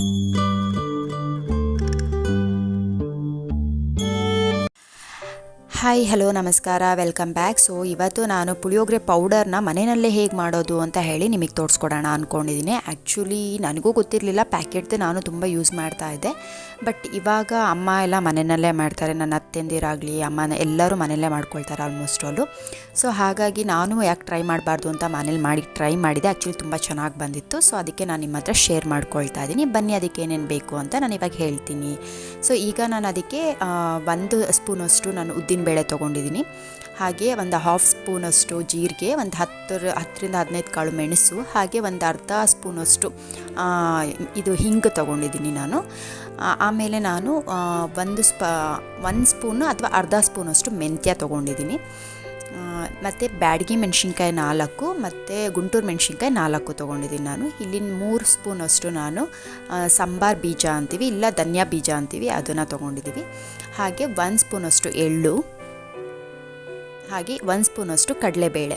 Thank you. Hi hello ನಮಸ್ಕಾರ welcome back so ಇವತ್ತು ನಾನು ಪುಳಿಯೋಗರೆ ಪೌಡರ್ನ ಮನೆಯಲ್ಲೇ ಹೇಗೆ ಮಾಡೋದು ಅಂತ ಹೇಳಿ ನಿಮಗೆ ತೋರಿಸ್ಕೊಡೋಣ ಅಂದ್ಕೊಂಡಿದ್ದೀನಿ ಆ್ಯಕ್ಚುಲಿ ನನಗೂ ಗೊತ್ತಿರಲಿಲ್ಲ ಪ್ಯಾಕೆಟ್ದು ನಾನು ತುಂಬ ಯೂಸ್ ಮಾಡ್ತಾ ಇದ್ದೆ. ಬಟ್ ಇವಾಗ ಅಮ್ಮ ಎಲ್ಲ ಮನೆಯಲ್ಲೇ ಮಾಡ್ತಾರೆ, ನನ್ನ ಅತ್ತೆಂದಿರಾಗಲಿ, ಅಮ್ಮ ಎಲ್ಲರೂ ಮನೆಯಲ್ಲೇ ಮಾಡ್ಕೊಳ್ತಾರೆ ಆಲ್ಮೋಸ್ಟ್ ಆಲು ಸೊ ಹಾಗಾಗಿ ನಾನು ಯಾಕೆ ಟ್ರೈ ಮಾಡಬಾರ್ದು ಅಂತ ಮನೇಲಿ ಮಾಡಿ ಟ್ರೈ ಮಾಡಿದೆ. ಆ್ಯಕ್ಚುಲಿ ತುಂಬ ಚೆನ್ನಾಗಿ ಬಂದಿತ್ತು. ಸೊ ಅದಕ್ಕೆ ನಾನು ನಿಮ್ಮ ಹತ್ರ ಶೇರ್ ಮಾಡ್ಕೊಳ್ತಾ ಇದ್ದೀನಿ. ಬನ್ನಿ, ಅದಕ್ಕೆ ಏನೇನು ಬೇಕು ಅಂತ ನಾನು ಇವಾಗ ಹೇಳ್ತೀನಿ. ಸೊ ಈಗ ನಾನು ಅದಕ್ಕೆ ಒಂದು ಸ್ಪೂನಷ್ಟು ನಾನು ಉದ್ದಿನಬೇಳೆ ತೊಗೊಂಡಿದ್ದೀನಿ. ಹಾಗೆ ಒಂದು ಹಾಫ್ ಸ್ಪೂನಷ್ಟು ಜೀರಿಗೆ, ಒಂದು ಹತ್ತರ, ಹತ್ತರಿಂದ ಹದಿನೈದು ಕಾಳು ಮೆಣಸು, ಹಾಗೆ ಒಂದು ಅರ್ಧ ಸ್ಪೂನಷ್ಟು ಇದು ಹಿಂಗೆ ತೊಗೊಂಡಿದ್ದೀನಿ ನಾನು. ಆಮೇಲೆ ನಾನು ಒಂದು ಸ್ಪ ಒಂದು ಸ್ಪೂನು ಅಥವಾ ಅರ್ಧ ಸ್ಪೂನಷ್ಟು ಮೆಂತ್ಯ ತೊಗೊಂಡಿದ್ದೀನಿ. ಮತ್ತು ಬ್ಯಾಡಗಿ ಮೆಣಸಿನ್ಕಾಯಿ ನಾಲ್ಕು, ಮತ್ತು ಗುಂಟೂರು ಮೆಣಸಿನ್ಕಾಯಿ ನಾಲ್ಕು ತೊಗೊಂಡಿದ್ದೀನಿ ನಾನು. ಇಲ್ಲಿ ಮೂರು ಸ್ಪೂನಷ್ಟು ನಾನು ಸಾಂಬಾರ್ ಬೀಜ ಅಂತೀವಿ, ಇಲ್ಲ ಧನಿಯಾ ಬೀಜ ಅಂತೀವಿ, ಅದನ್ನು ತೊಗೊಂಡಿದ್ದೀವಿ. ಹಾಗೆ ಒಂದು ಸ್ಪೂನಷ್ಟು ಎಳ್ಳು ಹಾಗೆ ಒಂದು ಸ್ಪೂನಷ್ಟು ಕಡಲೆಬೇಳೆ.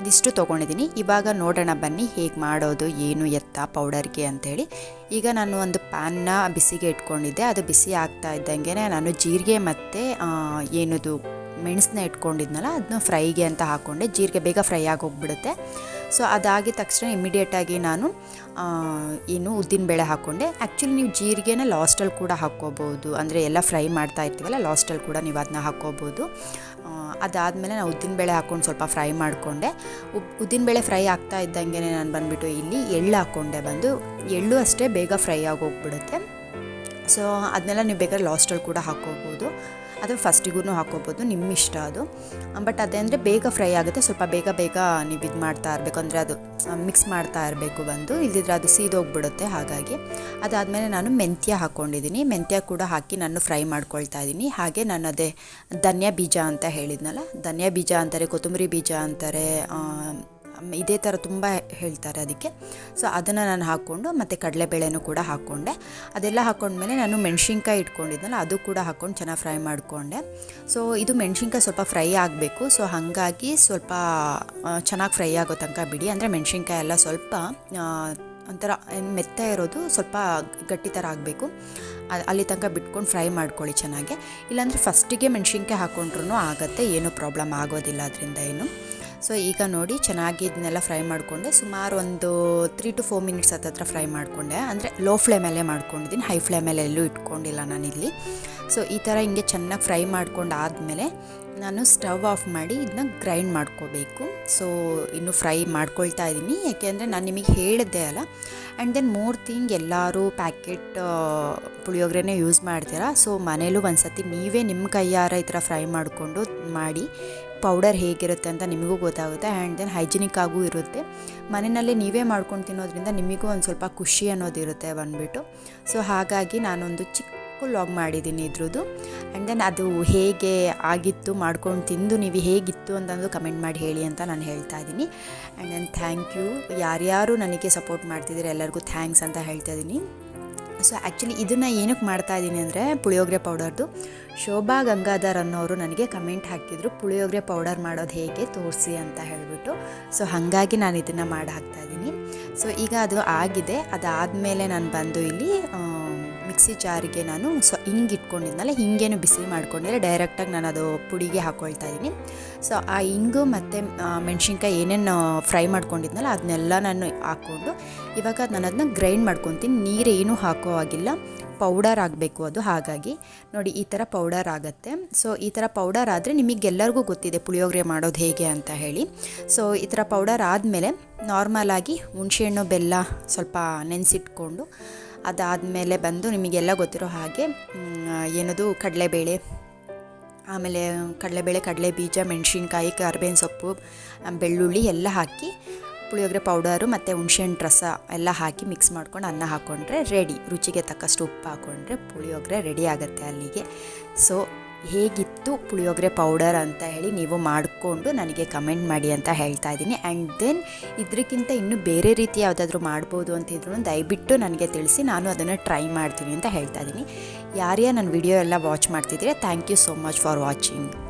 ಇದಿಷ್ಟು ತೊಗೊಂಡಿದ್ದೀನಿ. ಇವಾಗ ನೋಡೋಣ ಬನ್ನಿ ಹೇಗೆ ಮಾಡೋದು, ಏನು ಎತ್ತ ಪೌಡರ್ಗೆ ಅಂಥೇಳಿ. ಈಗ ನಾನು ಒಂದು ಪ್ಯಾನ್ನ ಬಿಸಿಗೆ ಇಟ್ಕೊಂಡಿದ್ದೆ. ಅದು ಬಿಸಿ ಆಗ್ತಾ ಇದ್ದಂಗೆ ನಾನು ಜೀರಿಗೆ ಮತ್ತು ಏನದು ಮೆಣಸನ್ನ ಇಟ್ಕೊಂಡಿದ್ನಲ್ಲ ಅದನ್ನ ಫ್ರೈಗೆ ಅಂತ ಹಾಕ್ಕೊಂಡೆ ಜೀರಿಗೆ ಬೇಗ ಫ್ರೈ ಆಗೋಗ್ಬಿಡುತ್ತೆ. ಸೊ ಅದಾಗಿದ ತಕ್ಷಣ ಇಮಿಡಿಯೇಟಾಗಿ ನಾನು ಏನು ಉದ್ದಿನ ಉದ್ದಿನಬೇಳೆ ಹಾಕ್ಕೊಂಡೆ ಆ್ಯಕ್ಚುಲಿ ನೀವು ಜೀರಿಗೆನ ಲಾಸ್ಟಲ್ಲಿ ಕೂಡ ಹಾಕ್ಕೋಬೋದು. ಅಂದರೆ ಎಲ್ಲ ಫ್ರೈ ಮಾಡ್ತಾ ಇರ್ತೀವಲ್ಲ ಲಾಸ್ಟಲ್ಲಿ ಕೂಡ ನೀವು ಅದನ್ನ ಹಾಕ್ಕೋಬೋದು. ಅದಾದಮೇಲೆ ನಾನು ಉದ್ದಿನಬೇಳೆ ಹಾಕ್ಕೊಂಡು ಸ್ವಲ್ಪ ಫ್ರೈ ಮಾಡಿಕೊಂಡೆ. ಉದ್ದಿನ ಉದ್ದಿನಬೇಳೆ ಫ್ರೈ ಆಗ್ತಾ ಇದ್ದಂಗೆ ನಾನು ಬಂದುಬಿಟ್ಟು ಇಲ್ಲಿ ಎಳ್ಳು ಹಾಕ್ಕೊಂಡೆ ಬಂದು ಎಳ್ಳು ಅಷ್ಟೇ ಬೇಗ ಫ್ರೈ ಆಗೋಗ್ಬಿಡುತ್ತೆ. ಸೊ ಅದನ್ನೆಲ್ಲ ನೀವು ಬೇಕಾದ್ರೆ ಲಾಸ್ಟಲ್ಲಿ ಕೂಡ ಹಾಕ್ಕೋಬೋದು. ಅಥವಾ ಫಸ್ಟಿಗೂ ಹಾಕ್ಕೋಬೋದು ನಿಮ್ಮ ಇಷ್ಟ ಅದು. ಬಟ್ ಅದೇ ಬೇಗ ಫ್ರೈ ಆಗುತ್ತೆ, ಸ್ವಲ್ಪ ಬೇಗ ಬೇಗ ನೀವು ಇದು ಮಾಡ್ತಾ ಇರಬೇಕು. ಅಂದರೆ ಅದು ಮಿಕ್ಸ್ ಮಾಡ್ತಾ ಇರಬೇಕು ಬಂದು. ಇಲ್ಲದಿದ್ರೆ ಅದು ಸೀದೋಗ್ಬಿಡುತ್ತೆ ಹಾಗಾಗಿ. ಅದಾದಮೇಲೆ ನಾನು ಮೆಂತ್ಯ ಹಾಕ್ಕೊಂಡಿದ್ದೀನಿ ಮೆಂತ್ಯ ಕೂಡ ಹಾಕಿ ನಾನು ಫ್ರೈ ಮಾಡ್ಕೊಳ್ತಾ ಇದ್ದೀನಿ ಹಾಗೆ ನಾನು ಅದೇ ಧನ್ಯ ಬೀಜ ಅಂತ ಹೇಳಿದ್ನಲ್ಲ, ಧನ್ಯ ಬೀಜ ಅಂತಾರೆ, ಕೊತ್ತಂಬರಿ ಬೀಜ ಅಂತಾರೆ ಇದೇ ಥರ ತುಂಬ ಹೇಳ್ತಾರೆ ಅದಕ್ಕೆ. ಸೊ ಅದನ್ನು ನಾನು ಹಾಕ್ಕೊಂಡು ಮತ್ತು ಕಡಲೆಬೇಳೆನೂ ಕೂಡ ಹಾಕ್ಕೊಂಡೆ. ಅದೆಲ್ಲ ಹಾಕ್ಕೊಂಡ್ಮೇಲೆ ನಾನು ಮೆಣಸಿನ್ಕಾಯಿ ಇಟ್ಕೊಂಡಿದ್ನಲ್ಲ ಅದು ಕೂಡ ಹಾಕ್ಕೊಂಡು ಚೆನ್ನಾಗಿ ಫ್ರೈ ಮಾಡಿಕೊಂಡೆ. ಸೊ ಇದು ಮೆಣಸಿನ್ಕಾಯಿ ಸ್ವಲ್ಪ ಫ್ರೈ ಆಗಬೇಕು. ಸೊ ಹಾಗಾಗಿ ಸ್ವಲ್ಪ ಚೆನ್ನಾಗಿ ಫ್ರೈ ಆಗೋ ತನಕ ಬಿಡಿ. ಅಂದರೆ ಮೆಣಸಿನ್ಕಾಯಿ ಎಲ್ಲ ಸ್ವಲ್ಪ ಒಂಥರ ಮೆತ್ತ ಇರೋದು ಸ್ವಲ್ಪ ಗಟ್ಟಿ ಥರ ಆಗಬೇಕು. ಅಲ್ಲಿ ತನಕ ಬಿಟ್ಕೊಂಡು ಫ್ರೈ ಮಾಡ್ಕೊಳ್ಳಿ ಚೆನ್ನಾಗಿ. ಇಲ್ಲಾಂದರೆ ಫಸ್ಟಿಗೆ ಮೆಣಸಿನ್ಕಾಯಿ ಹಾಕ್ಕೊಂಡ್ರೂ ಆಗುತ್ತೆ, ಏನೂ ಪ್ರಾಬ್ಲಮ್ ಆಗೋದಿಲ್ಲ ಅದರಿಂದ ಏನು. ಸೊ ಈಗ ನೋಡಿ ಚೆನ್ನಾಗಿ ಇದನ್ನೆಲ್ಲ ಫ್ರೈ ಮಾಡಿಕೊಂಡೆ. ಸುಮಾರು ಒಂದು ತ್ರೀ ಟು ಫೋರ್ ಮಿನಿಟ್ಸ್ ಹತ್ತತ್ರ ಫ್ರೈ ಮಾಡಿಕೊಂಡೆ. ಅಂದರೆ ಲೋ ಫ್ಲೇಮಲ್ಲೇ ಮಾಡ್ಕೊಂಡಿದ್ದೀನಿ. ಹೈ ಫ್ಲೇಮಲ್ಲಿ ಎಲ್ಲೂ ಇಟ್ಕೊಂಡಿಲ್ಲ ನಾನಿಲ್ಲಿ. ಸೊ ಈ ಥರ ಹಿಂಗೆ ಚೆನ್ನಾಗಿ ಫ್ರೈ ಮಾಡ್ಕೊಂಡು ಆದಮೇಲೆ ನಾನು ಸ್ಟವ್ ಆಫ್ ಮಾಡಿ ಇದನ್ನ ಗ್ರೈಂಡ್ ಮಾಡ್ಕೋಬೇಕು. ಸೊ ಇನ್ನು ಫ್ರೈ ಮಾಡ್ಕೊಳ್ತಾ ಇದ್ದೀನಿ ಯಾಕೆಂದರೆ ನಾನು ನಿಮಗೆ ಹೇಳಿದ್ದೆ ಅಲ್ಲ. ಆ್ಯಂಡ್ ದೆನ್ ಮೋರ್ ಥಿಂಗ್ ಎಲ್ಲರೂ ಪ್ಯಾಕೆಟ್ ಪುಳಿಯೋಗರೆನೇ ಯೂಸ್ ಮಾಡ್ತೀರಾ? ಸೊ ಮನೇಲೂ ಒಂದು ಸತಿ ನೀವೇ ನಿಮ್ಮ ಕೈಯಾರ ಈ ಥರ ಫ್ರೈ ಮಾಡಿಕೊಂಡು ಮಾಡಿ ಪೌಡರ್ ಹೇಗಿರುತ್ತೆ ಅಂತ ನಿಮಗೂ ಗೊತ್ತಾಗುತ್ತೆ ಆ್ಯಂಡ್ ದೆನ್ ಹೈಜಿನಿಕ್ ಆಗೂ ಇರುತ್ತೆ. ಮನೆಯಲ್ಲಿ ನೀವೇ ಮಾಡ್ಕೊಂಡು ತಿನ್ನೋದ್ರಿಂದ ನಿಮಗೂ ಒಂದು ಸ್ವಲ್ಪ ಖುಷಿ ಅನ್ನೋದಿರುತ್ತೆ ಬಂದ್ಬಿಟ್ಟು. ಸೊ, ಹಾಗಾಗಿ ನಾನೊಂದು ಚಿಕ್ಕ ಲಾಗ್ ಮಾಡಿದ್ದೀನಿ ಇದ್ರದ್ದು. ಆ್ಯಂಡ್ ದೆನ್ ಅದು ಹೇಗೆ ಆಗಿತ್ತು, ಮಾಡ್ಕೊಂಡು ತಿಂದು ನೀವು ಹೇಗಿತ್ತು ಅಂತಂದು ಕಮೆಂಟ್ ಮಾಡಿ ಹೇಳಿ ಅಂತ ನಾನು ಹೇಳ್ತಾ ಇದ್ದೀನಿ. And then thank you. ಯಾರ್ಯಾರು ನನಗೆ ಸಪೋರ್ಟ್ ಮಾಡ್ತಿದ್ದೀರಿ ಎಲ್ಲರಿಗೂ ಥ್ಯಾಂಕ್ಸ್ ಅಂತ ಹೇಳ್ತಾ ಇದ್ದೀನಿ. ಸೊ ಆ್ಯಕ್ಚುಲಿ ಇದನ್ನು ಏನಕ್ಕೆ ಮಾಡ್ತಾ ಇದ್ದೀನಿ ಅಂದರೆ ಪುಳಿಯೋಗರೆ ಪೌಡರ್ದು. ಶೋಭಾ ಗಂಗಾಧರ್ ಅನ್ನೋರು ನನಗೆ ಕಮೆಂಟ್ ಹಾಕಿದ್ರು, ಪುಳಿಯೋಗರೆ ಪೌಡರ್ ಮಾಡೋದು ಹೇಗೆ? ತೋರಿಸಿ ಅಂತ ಹೇಳಿಬಿಟ್ಟು. ಸೊ ಹಾಗಾಗಿ ನಾನು ಇದನ್ನು ಮಾಡಿ ಹಾಕ್ತಾ ಇದ್ದೀನಿ ಸೊ ಈಗ ಅದು ಆಗಿದೆ. ಅದಾದಮೇಲೆ ನಾನು ಬಂದು ಇಲ್ಲಿ ಮಿಕ್ಸಿ ಜಾರಿಗೆ ನಾನು ಸೊ, ಹಿಂಗೆ ಇಟ್ಕೊಂಡಿದ್ನಲ್ಲ, ಹಿಂಗೇನು ಬಿಸಿ ಮಾಡ್ಕೊಂಡಿಲ್ಲ ಡೈರೆಕ್ಟಾಗಿ ನಾನು ಅದು ಪುಡಿಗೆ ಹಾಕ್ಕೊಳ್ತಾ ಇದ್ದೀನಿ ಸೊ, ಆ ಹಿಂಗು ಮತ್ತು ಮೆಣಸಿನ್ಕಾಯಿ ಏನೇನು ಫ್ರೈ ಮಾಡ್ಕೊಂಡಿದ್ನಲ್ಲ, ಅದನ್ನೆಲ್ಲ ನಾನು ಹಾಕ್ಕೊಂಡು, ಇವಾಗ ನಾನು ಅದನ್ನ ಗ್ರೈಂಡ್ ಮಾಡ್ಕೊತೀನಿ. ನೀರೇನು ಹಾಕೋ ಆಗಿಲ್ಲ ಪೌಡರ್ ಆಗಬೇಕು ಅದು, ಹಾಗಾಗಿ. ನೋಡಿ, ಈ ಥರ ಪೌಡರ್ ಆಗುತ್ತೆ. ಸೊ, ಈ ಥರ ಪೌಡರ್ ಆದರೆ ನಿಮಗೆಲ್ಲರಿಗೂ ಗೊತ್ತಿದೆ ಪುಳಿಯೋಗರೆ ಮಾಡೋದು ಹೇಗೆ ಅಂತ ಹೇಳಿ. ಸೊ, ಈ ಥರ ಪೌಡರ್ ಆದಮೇಲೆ ನಾರ್ಮಲಾಗಿ ಹುಣಸೆಹಣ್ಣು ಬೆಲ್ಲ ಸ್ವಲ್ಪ ನೆನೆಸಿಟ್ಕೊಂಡು ಅದಾದಮೇಲೆ ಬಂದು ನಿಮಗೆಲ್ಲ ಗೊತ್ತಿರೋ ಹಾಗೆ ಏನದು ಕಡಲೆಬೇಳೆ, ಆಮೇಲೆ ಕಡಲೆಬೇಳೆ ಕಡಲೆ ಬೀಜ ಮೆಣಸಿನ್ಕಾಯಿ, ಕರ್ಬೇವಿನ ಸೊಪ್ಪು ಬೆಳ್ಳುಳ್ಳಿ ಎಲ್ಲ ಹಾಕಿ, ಪುಳಿಯೋಗರೆ ಪೌಡರು ಮತ್ತು ಹುಣ್ಸೆಹಣ್ಣು ರಸ ಎಲ್ಲ ಹಾಕಿ ಮಿಕ್ಸ್ ಮಾಡ್ಕೊಂಡು ಅನ್ನ ಹಾಕ್ಕೊಂಡ್ರೆ ರೆಡಿ ರುಚಿಗೆ ತಕ್ಕಷ್ಟು ಉಪ್ಪು ಹಾಕ್ಕೊಂಡ್ರೆ ಪುಳಿಯೋಗರೆ ರೆಡಿ ಆಗುತ್ತೆ ಅಲ್ಲಿಗೆ. ಸೊ ಹೇಗಿತ್ತು ಪುಳಿಯೋಗರೆ ಪೌಡರ್ ಅಂತ ಹೇಳಿ ನೀವು ಮಾಡಿಕೊಂಡು ನನಗೆ ಕಮೆಂಟ್ ಮಾಡಿ ಅಂತ ಹೇಳ್ತಾ ಇದ್ದೀನಿ. ಆ್ಯಂಡ್ ದೆನ್ ಇದಕ್ಕಿಂತ ಇನ್ನೂ ಬೇರೆ ರೀತಿ ಯಾವುದಾದ್ರೂ ಮಾಡ್ಬೋದು ಅಂತ ದಯವಿಟ್ಟು ನನಗೆ ತಿಳಿಸಿ, ನಾನು ಅದನ್ನು ಟ್ರೈ ಮಾಡ್ತೀನಿ ಅಂತ ಹೇಳ್ತಾ ಇದ್ದೀನಿ. ಯಾರ್ಯಾರು ನನ್ನ ವಿಡಿಯೋ ಎಲ್ಲ ವಾಚ್ ಮಾಡ್ತಿದ್ದೀರಾ thank you so much for watching